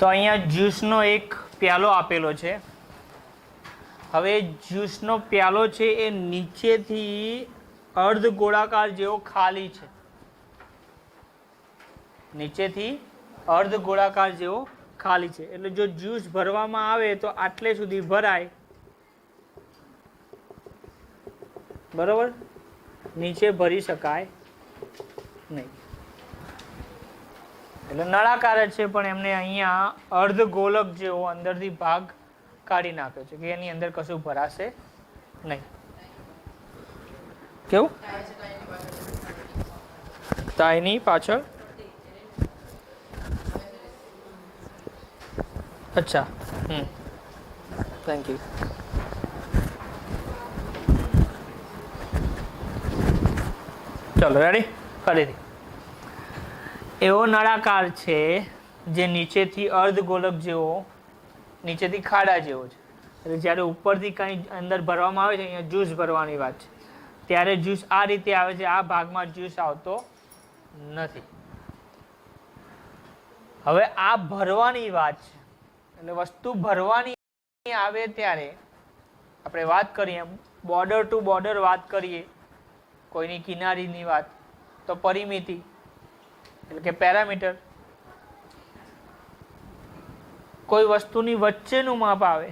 તો અહીંયા જ્યુસનો એક પ્યાલો આપેલો છે. હવે જ્યુસનો પ્યાલો છે એ નીચેથી અર્ધ ગોળાકાર જેવો ખાલી છે. નીચેથી અર્ધ ગોળાકાર જેવો ખાલી છે. એટલે જો જ્યુસ ભરવામાં આવે તો આટલે સુધી ભરાય. બરોબર? નીચે ભરી શકાય નહીં. એટલે નળાકાર જ છે પણ એમને અહીંયા અર્ધ ગોલક જેવો અંદરથી ભાગ કાઢી નાખ્યો છે કે એની અંદર કશું ભરાશે નહીં. કેવું? તાઈની પાછળ? અચ્છા હમ. થેન્ક યુ ચલો રેડી ફરીથી એવો નળાકાર છે જે નીચેથી અર્ધ ગોલક જેવો, નીચેથી ખાડા જેવો છે. એટલે જ્યારે ઉપરથી કંઈ અંદર ભરવામાં આવે છે, અહીંયા જ્યુસ ભરવાની વાત છે. ત્યારે જ્યુસ આ રીતે આવે છે, આ ભાગમાં જ્યુસ આવતો નથી. હવે આ ભરવાની વાત છે. એટલે વસ્તુ ભરવાની આવે ત્યારે આપણે વાત કરીએ બોર્ડર ટુ બોર્ડર વાત કરીએ, કોઈની કિનારીની વાત, તો પરિમિતિ. એટલે કે પેરામીટર. કોઈ વસ્તુની વચ્ચેનું માપ આવે.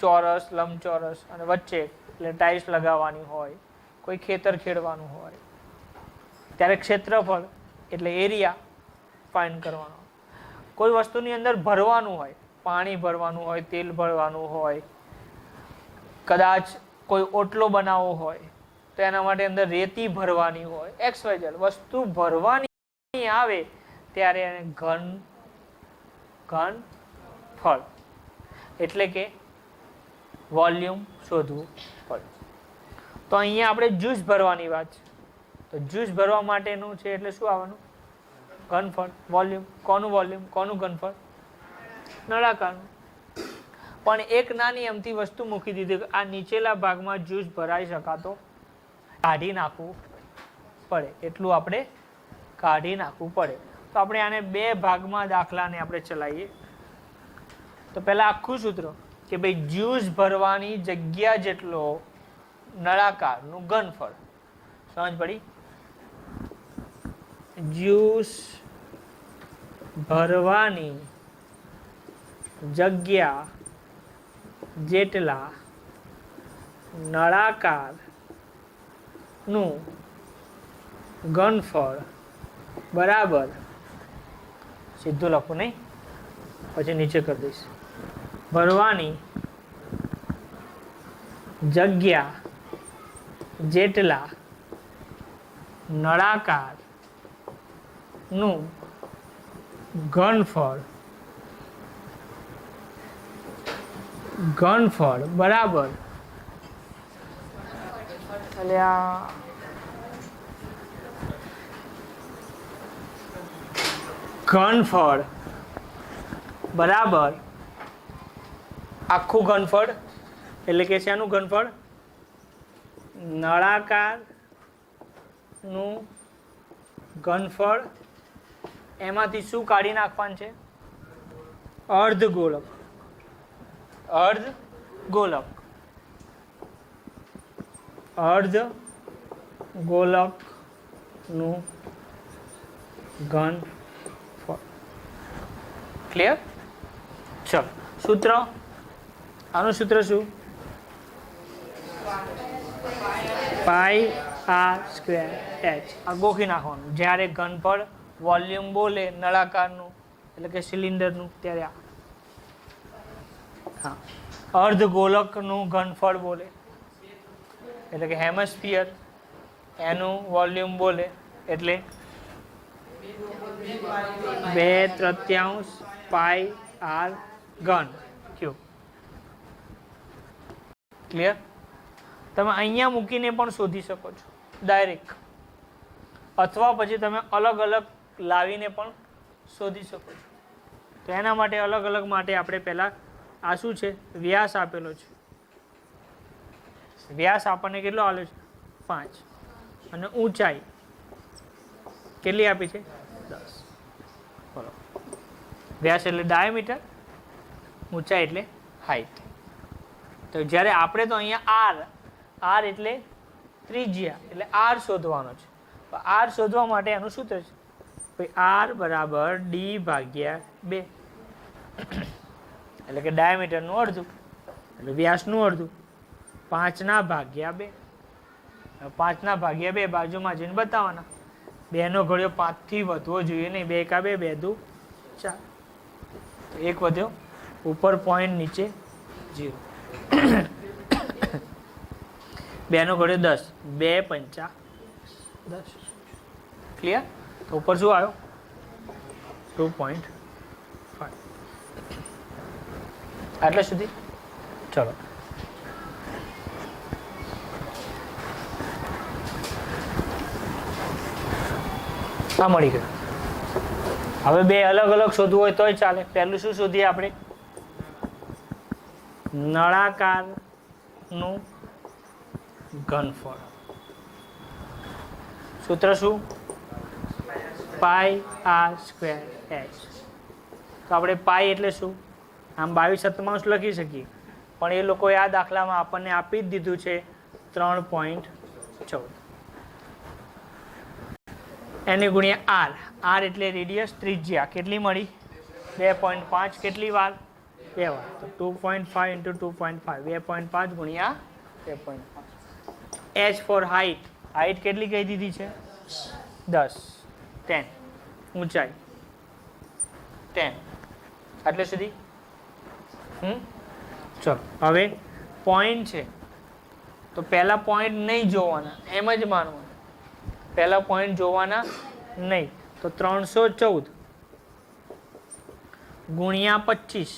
ચોરસ, લંબચોરસ અને વચ્ચે, એટલે ટાઇલ્સ લગાવવાની હોય, કોઈ ખેતર ખેડવાનું હોય. ત્યારે ક્ષેત્રફળ એટલે એરિયા ફાઇન કરવાનો. કોઈ વસ્તુની અંદર ભરવાનું હોય, પાણી ભરવાનું હોય, તેલ ભરવાનું હોય, કદાચ કોઈ ઓટલો બનાવવો હોય, તો એના માટે અંદર રેતી ભરવાની હોય, એક્સ વસ્તુ ભરવાની આવે ત્યારે એને ઘન ઘન, ફળ. એટલે કે વોલ્યુમ શોધવું પડે. તો અહીંયા આપણે જ્યુસ ભરવાની વાત છે. તો જ્યુસ ભરવા માટેનું છે એટલે શું આવવાનું? ઘનફળ વોલ્યુમ. કોનું વોલ્યુમ? કોનું ઘનફળ નળાકારનું. પણ એક નાની અમથી વસ્તુ મૂકી દીધી આ નીચેલા ભાગમાં જ્યુસ ભરાઈ શકાતો. કાઢી નાખવું પડે. એટલું આપણે કાઢી નાખવું પડે. તો આપણે આને બે ભાગમાં દાખલાને આપણે ચલાવીએ. તો પહેલાં આખું સૂત્ર કે ભાઈ જ્યુસ ભરવાની જગ્યા જેટલો નળાકારનું ઘનફળ. સમજ પડી? જ્યુસ ભરવાની જગ્યા જેટલા નળાકારનું ઘનફળ બરાબર. સીધું લખું નહીં? પછી નીચે કરી દઈશ. ભરવાની જગ્યા જેટલા નળાકારનું ઘનફળ. ઘનફળ બરાબર. એટલે આ ઘનફળ બરાબર. આખું ઘનફળ એટલે કે શેનું ઘનફળ નળાકારનું ઘનફળ એમાંથી શું કાઢી નાખવાનું છે? અર્ધ ગોળક અર્ધ ગોલક. અર્ધ ગોલકનું ઘન ક્લિયર ચલો. સૂત્ર? આનું સૂત્ર શું? Pi r square h. આ ગોખી નાખવાનું. જ્યારે ઘનફળ વોલ્યુમ બોલે નળાકારનું, એટલે કે સિલિન્ડરનું, ત્યારે હા. અર્ધ ગોલકનું ઘનફળ બોલે. એટલે કે હેમસ્ફિયર, એનું વોલ્યુમ બોલે. એટલે બે તૃતીયાંશ પાઈ આર ઘન. ક્યુ ક્લિયર તમે અહીંયા મૂકીને પણ શોધી શકો છો. ડાયરેક્ટ અથવા પછી તમે અલગ અલગ લાવીને પણ શોધી શકો છો. તો એના માટે અલગ અલગ માટે આપણે પહેલાં આ શું છે? વ્યાસ આપેલો છે. વ્યાસ આપણને કેટલો આવેલો છે? પાંચ. અને ઊંચાઈ કેટલી આપી છે? દસ. બોલો. વ્યાસ એટલે ડાયામીટર ઊંચાઈ એટલે હાઈટ તો જ્યારે આપણે તો અહીંયા આર આર એટલે ત્રિજ્યા, એટલે આર શોધવાનો છે. આર શોધવા માટે એનું સૂત્ર છે. ભાઈ આર બરાબર ડી ભાગ્યા બે. એટલે કે ડાયામીટરનું અડધું, એટલે વ્યાસનું અડધું. પાંચના ભાગ્યા બે. પાંચના ભાગ્યા બે બાજુમાં જઈને બતાવવાના. બેનો ઘડિયો પાંચથી વધવો જોઈએ નહીં. બે કા બે બે દુ ચાર. એક વધ્યો. ઉપર પોઈન્ટ નીચે જીરો બેનો ઘડ્યો દસ. બે પંચા દસ. ક્લિયર તો ઉપર શું આવ્યો? ટુ પોઈન્ટ ફાઈવ આટલે સુધી? ચલો. આ મળી ગયું. હવે બે અલગ અલગ શોધવું હોય તોય ચાલે. પહેલું શું શોધીએ આપણે? નળાકારનું ઘનફળ. સૂત્ર શું? Pi r square h. તો આપણે પાઈ એટલે શું? આમ બાવીસ સત્તાવન લખી શકીએ? પણ એ લોકોએ આ દાખલામાં આપણને આપી જ દીધું છે ત્રણ પોઈન્ટ ચૌદ. એની ગુણ્યા આર. આર એટલે રેડિયસ ત્રિજ્યા. કેટલી મળી? બે પોઈન્ટ પાંચ કેટલી વાર? બે વાર. તો two point five into two point five બે પોઈન્ટ પાંચ ગુણ્યા બે પોઈન્ટ પાંચ. એચ ફોર હાઈટ હાઈટ કેટલી કહી દીધી છે? દસ. ટેન ઊંચાઈ. ટેન આટલે સુધી? હમ? ચલો. હવે પોઈન્ટ છે. તો પહેલાં પોઈન્ટ નહીં જોવાના. એમ જ માનવાનું. પહેલાં પોઈન્ટ જોવાના નહીં. તો ત્રણસો ચૌદ ગુણ્યા પચીસ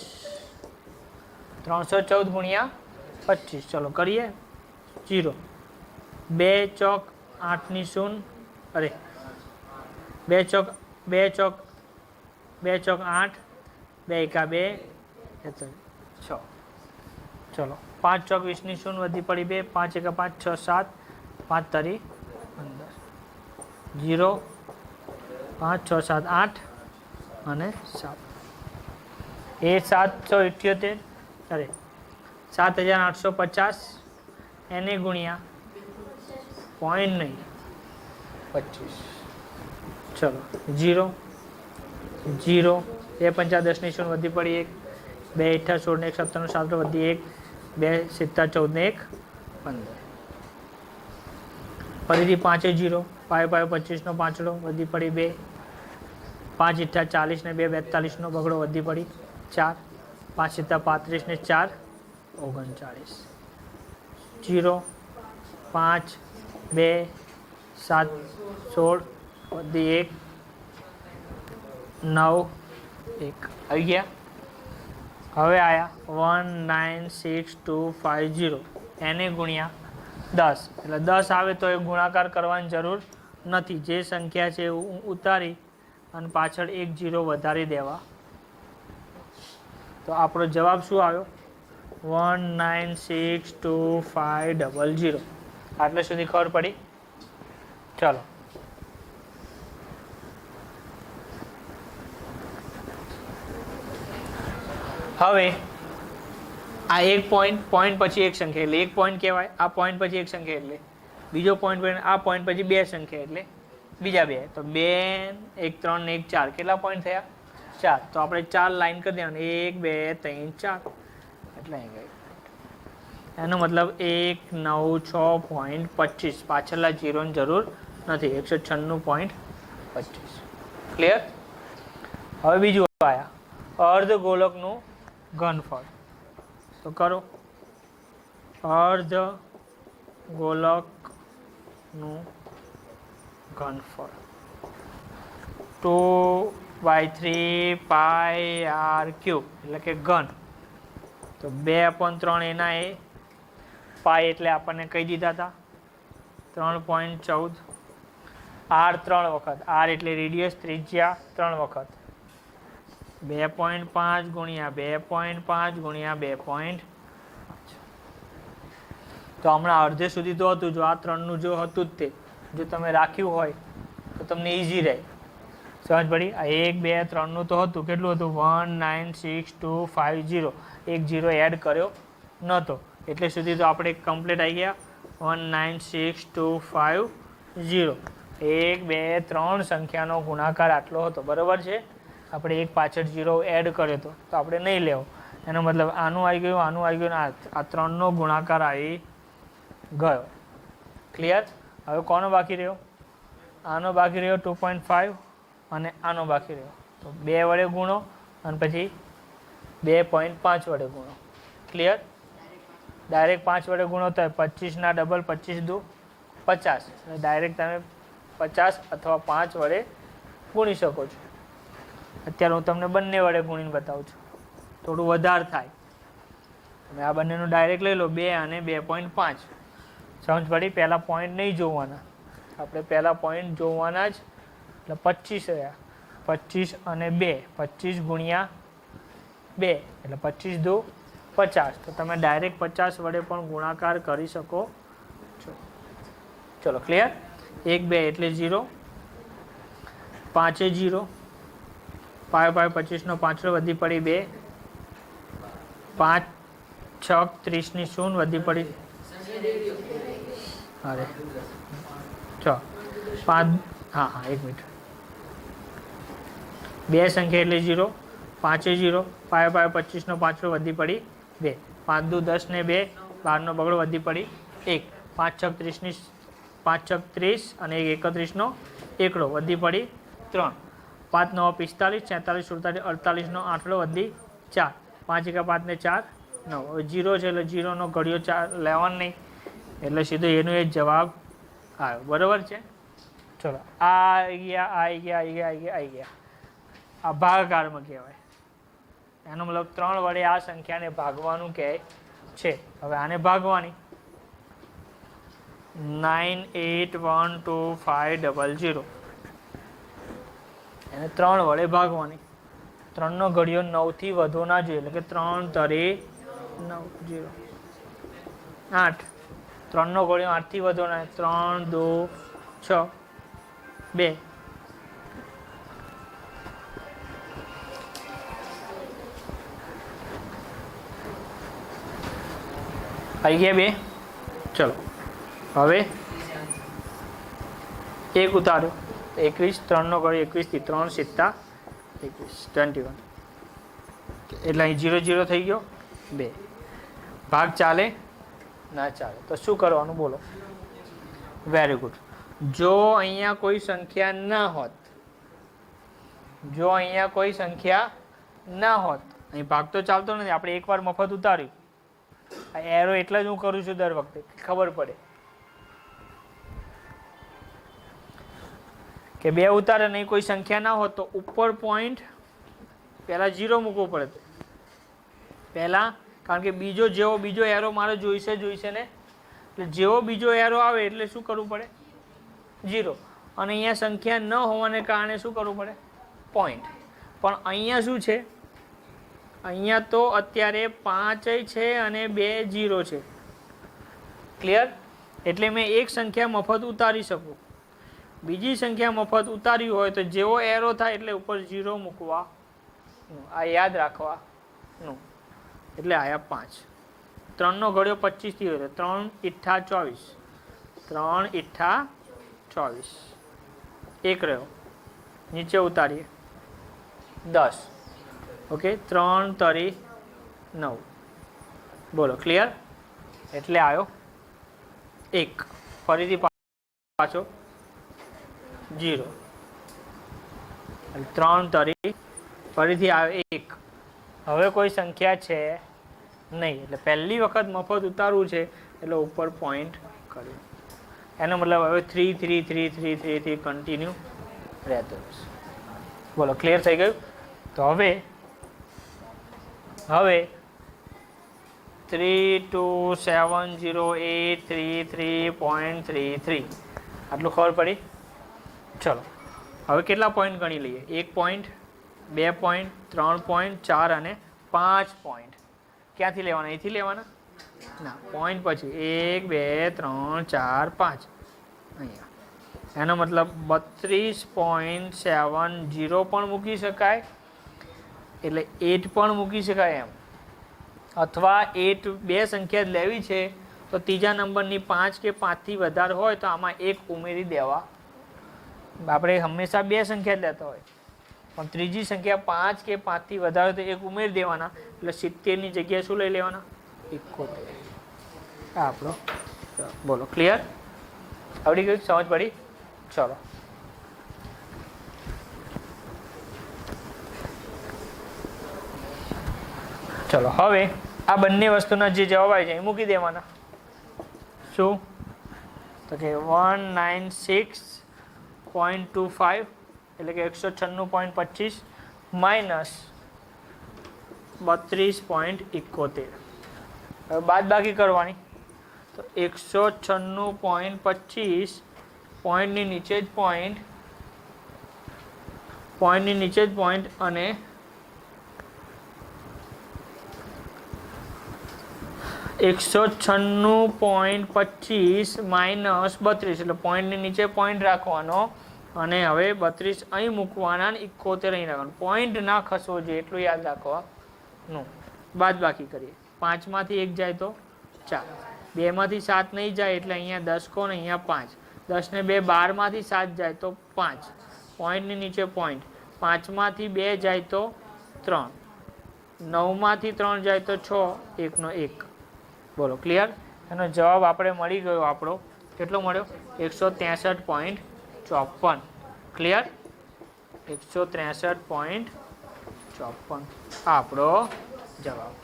ત્રણસો ચૌદ ગુણ્યા પચીસ ચલો કરીએ જીરો બે ચોક આઠની શૂન અરે બે ચોક બે ચોક બે ચોક આઠ બે એકા બે એ તો છ ચલો પાંચ ચોક વીસની શૂન વધી પડી બે પાંચ એકા પાંચ છ સાત પાંચ તરી પંદર જીરો પાંચ છ સાત આઠ અને સાત. એ સાતસો ઇઠ્યોતેર. અરે સાત હજાર આઠસો પચાસ. એને ગુણ્યા પોઈન્ટ નહીં. પચીસ. ચલો જીરો. જીરો બે પંચા દસની શૂન્ય વધી પડી એક. બે અઠ્ઠા સોળ ને એક સત્તરનું સાત વધી એક. બે સિત્તેર ચૌદ ને એક. પંદર. ફરીથી પાંચે જીરો. પાય પાય પચીસનો પાંચડો વધી પડી બે. પાંચ ઇઠ્ઠા ચાલીસ ને બે, બેતાલીસનો બગડો વધી પડી ચાર. પાંચ સિત્તા પાંત્રીસ ને ચાર, ઓગણચાળીસ. જીરો, પાંચ, બે, સાત, સોળ, વધી એક, નવ, એક. આવી ગયા? હવે આયા. One, nine, six, two, five, zero. એને ગુણ્યા દસ. એટલે દસ આવે તો એ ગુણાકાર કરવાની જરૂર નથી જે સંખ્યા છે ઉ- ઉતારી અને પાછળ એક જીરો વધારી દેવા. તો આપણો જવાબ શું આવ્યો? One nine six two five double zero. આટલે સુધી ખબર પડી? ચલો. હવે આ એક પોઈન્ટ પોઈન્ટ પછી એક સંખ્યા એટલે એક પોઈન્ટ કહેવાય, આ પોઈન્ટ પછી એક સંખ્યા એટલે બીજો પોઈન્ટ પછી આ પોઈન્ટ પછી બે સંખ્યા એટલે બીજા બે. તો બે, એક, ત્રણ ને એક, ચાર. કેટલા પોઈન્ટ થયા? ચાર. તો આપણે ચાર લાઈન કરી દેવાની. એક, બે, ત્રણ, ચાર. એટલે એનો મતલબ એક, નવ, છ પોઈન્ટ પચીસ. પાછળના જીરોની જરૂર નથી. એકસો છન્નું પોઈન્ટ પચીસ. ક્લિયર હવે બીજું આયા. અર્ધ ગોલકનું ઘનફળ. તો કરો. અર્ધ ગોલકનું ઘનફળ two by three pi r cube, એટલે કે ઘન. તો બે પણ ત્રણ એના એ. પાય એટલે આપણને કહી દીધા હતા ત્રણ પોઈન્ટ ચૌદ. આર ત્રણ વખત. આર એટલે રેડિયસ ત્રિજ્યા ત્રણ વખત. બે પોઈન્ટ પાંચ ગુણ્યા બે પોઈન્ટ પાંચ ગુણ્યા બે પોઈન્ટ તો હમણાં અડધે સુધી તો હતું, જો આ ત્રણનું જો હતું જ તે. જો તમે રાખ્યું હોય, તો તમને ઇઝી રહે. સમજ પડી? આ એક, બે, ત્રણનું તો હતું. કેટલું હતું? One, nine, six, two, five zero એક જીરો એડ કર્યો નહોતો એટલે સુધી તો આપણે કમ્પ્લીટ આવી ગયા. One, nine, six, two, five, zero. એક, બે, ત્રણ સંખ્યાનો ગુણાકાર આટલો હતો. બરાબર છે? આપણે એક પાછળ જીરો એડ કર્યો હતો તો આપણે નહીં લેવો. એનો મતલબ આનું આવી ગયું, આનું આવી ગયું આ ત્રણનો ગુણાકાર આવી ગયો. ક્લિયર હવે કોનો બાકી રહ્યો? આનો બાકી રહ્યો ટુ પોઈન્ટ ફાઇવ અને આનો બાકી રહ્યો. તો બે વડે ગુણો અને પછી બે પોઈન્ટ પાંચ વડે ગુણો. ક્લિયર ડાયરેક્ટ પાંચ વડે ગુણો તો પચીસના ડબલ પચીસ દુ પચાસ. એટલે ડાયરેક્ટ તમે પચાસ અથવા પાંચ વડે ગુણી શકો છો. અત્યારે હું તમને બંને વડે ગુણીને બતાવું છું. થોડું વધારે થાય. તમે આ બંનેનું ડાયરેક્ટ લઈ લો, બે અને બે પોઈન્ટ પાંચ. સમજ પડી? પહેલાં પોઈન્ટ નહીં જોવાના. આપણે પહેલાં પોઈન્ટ જોવાના જ. એટલે પચીસ રહ્યા. પચીસ અને બે. પચીસ ગુણ્યા બે. એટલે પચીસ દો પચાસ. તો તમે ડાયરેક્ટ પચાસ વડે પણ ગુણાકાર કરી શકો છો. ચલો ક્લિયર એક, બે એટલે ઝીરો પાંચે ઝીરો પાંચ પાંચ, પચીસનો પાંચડો વધી પડી બે. પાંચ, છ, ત્રીસની શૂન વધી પડી. અરે. છ પાંચ, હા હા, એક મિનિટ. બે સંખ્યા એટલે ઝીરો, પાંચે ઝીરો પાંચ પાંચ પચીસનો પાંચડો વધી પડી બે. પાંચ દુ દસ ને બે, બારનો બગડો વધી પડી એક. પાંચ છક ત્રીસની પાંચ છક ત્રીસ અને એક એકત્રીસનો એકડો વધી પડી ત્રણ. પાંચ નવ પિસ્તાલીસ, છેતાલીસ, સુડતાલીસ, અડતાલીસનો આઠડો વધી ચાર. પાંચ એકા પાંચને ચાર, નવ. જીરો છે એટલે જીરોનો ઘડિયો ચાર લેવાનો નહીં. એટલે સીધો એનો એ જવાબ આવ્યો. બરાબર છે? ચલો. આ આવી ગયા આ આવી ગયા આવી ગયા આવી ગયા આવી ગયા. આ ભાગાકારમાં કહેવાય. એનો મતલબ ત્રણ વડે આ સંખ્યાને ભાગવાનું કહે છે. હવે આને ભાગવાની. Nine eight one two five double zero એને ત્રણ વડે ભાગવાની. ત્રણનો ઘડિયો નવથી વધુ ના જોઈએ. એટલે કે ત્રણ તરી નવ જીરો આઠ. ત્રણનો ગોળીઓ, આઠથી વધો ને ત્રણ, દો, છ, બે. આવી ગયા બે? ચલો, હવે એક ઉતાર્યો એકવીસ, ત્રણનો ગળ્યો એકવીસથી ત્રણ સિત્તા એકવીસ ટ્વેન્ટી વન એટલે અહીં જીરો જીરો થઈ ગયો. બે. ભાગ ચાલે. ના ચાલે. તો શું કરવાનું બોલો? વેરી ગુડ જો અહીંયા કોઈ સંખ્યા ના હોત, જો અહીંયા કોઈ સંખ્યા ના હોત, અહીં ભાગ તો ચાલતો નથી, આપણે એકવાર મફત ઉતાર્યું. એરો એટલે જ હું કરું છું દર વખતે, ખબર પડે. કે બે ઉતારે નહીં કોઈ સંખ્યા ના હોત તો ઉપર પોઈન્ટ પહેલાં ઝીરો મૂકવો પડે. પહેલાં કારણ કે બીજો જેવો બીજો એરો મારે જોઈશે જોઈશે ને. એટલે જેવો બીજો એરો આવે એટલે શું કરવું પડે? ઝીરો અને અહીંયા સંખ્યા ન હોવાને કારણે શું કરવું પડે? પોઈન્ટ પણ અહીંયા શું છે? અહીંયા તો અત્યારે પાંચય છે અને બે જીરો છે. ક્લિયર એટલે મેં એક સંખ્યા મફત ઉતારી શકું. બીજી સંખ્યા મફત ઉતારી હોય તો જેવો એરો થાય એટલે ઉપર જીરો મૂકવા આ યાદ રાખવાનું એટલે આયા પાંચ. ત્રણનો ઘડ્યો પચીસથી હોય ત્રણ ઇઠ્ઠા ચોવીસ. ત્રણ ઇઠ્ઠા ચોવીસ. એક રહ્યો. નીચે ઉતારીએ. દસ. ઓકે, ત્રણ તરી નવ. બોલો, ક્લિયર? એટલે આવ્યો એક. ફરીથી પાછો. જીરો. ત્રણ તરી ફરીથી આવ્યો એક. હવે કોઈ સંખ્યા છે નહીં. એટલે પહેલી વખત મફત ઉતારવું છે, એટલે ઉપર પોઈન્ટ કર્યું. એનો મતલબ હવે three three three three three three continue રહેતો રહેશે. બોલો ક્લિયર થઈ ગયું? તો હવે હવે three two seven zero eight three three point three three આટલું ખબર પડી? ચલો. હવે કેટલા પોઈન્ટ ગણી લઈએ? એક પોઈન્ટ બે પોઈન્ટ ત્રણ પોઈન્ટ ચાર અને પાંચ પોઈન્ટ. ક્યાંથી લેવાના? અહીંથી લેવાના? ના, પોઈન્ટ પછી. એક, બે, ત્રણ, ચાર, પાંચ. અહીંયા. એનો મતલબ બત્રીસ પોઈન્ટ સેવન જીરો પણ મૂકી શકાય. એટલે એટ પણ મૂકી શકાય એમ. અથવા એટ બે સંખ્યા લેવી છે, તો ત્રીજા નંબરની પાંચ કે પાંચથી વધારે હોય તો આમાં એક ઉમેરી દેવા. આપણે હંમેશા બે સંખ્યા જ લેતા હોય. પણ ત્રીજી સંખ્યા પાંચ કે પાંચથી વધારે તો એક ઉમેરી દેવાના. એટલે સિત્તેરની જગ્યાએ શું લઈ લેવાના? એકોતેર. આ આપણો. બોલો ક્લિયર આવડી ગયું? સમજ પડી? ચલો. ચલો, હવે આ બંને વસ્તુના જે જવાબ આવી જાય એ મૂકી દેવાના. શું? તો કે one nine six point two five એટલે કે એકસો છન્નું પોઈન્ટ પચીસ માઇનસ બત્રીસ પોઈન્ટ એકોતેર. હવે બાદ બાકી કરવાની. તો એકસો છન્નું પોઈન્ટ પચીસ પોઈન્ટની નીચે જ પોઈન્ટ પોઈન્ટની નીચે જ પોઈન્ટ અને એકસો છન્નું પોઈન્ટ પચીસ માઇનસ બત્રીસ, એટલે પોઈન્ટની નીચે પોઈન્ટ રાખવાનો અને હવે બત્રીસ અહીં મૂકવાના ઇકોતેર અહીં રાખવાનું પોઈન્ટ ના ખસવો જોઈએ એટલું યાદ રાખવાનું બાદ બાકી કરીએ. પાંચમાંથી એક જાય તો ચાર. બેમાંથી સાત નહીં જાય એટલે અહીંયા દસ કોણ, અહીંયા પાંચ. દસને બે બારમાંથી સાત જાય તો પાંચ. પોઈન્ટની નીચે પોઈન્ટ પાંચમાંથી બે જાય તો ત્રણ. નવમાંથી ત્રણ જાય તો છ, એકનો એક. બોલો ક્લિયર એનો જવાબ આપણે મળી ગયો આપણો. કેટલો મળ્યો? એકસો ત્રેસઠ પોઈન્ટ ચોપન. ક્લિયર એકસો ત્રેસઠ પોઈન્ટ ચોપન. આપણો જવાબ.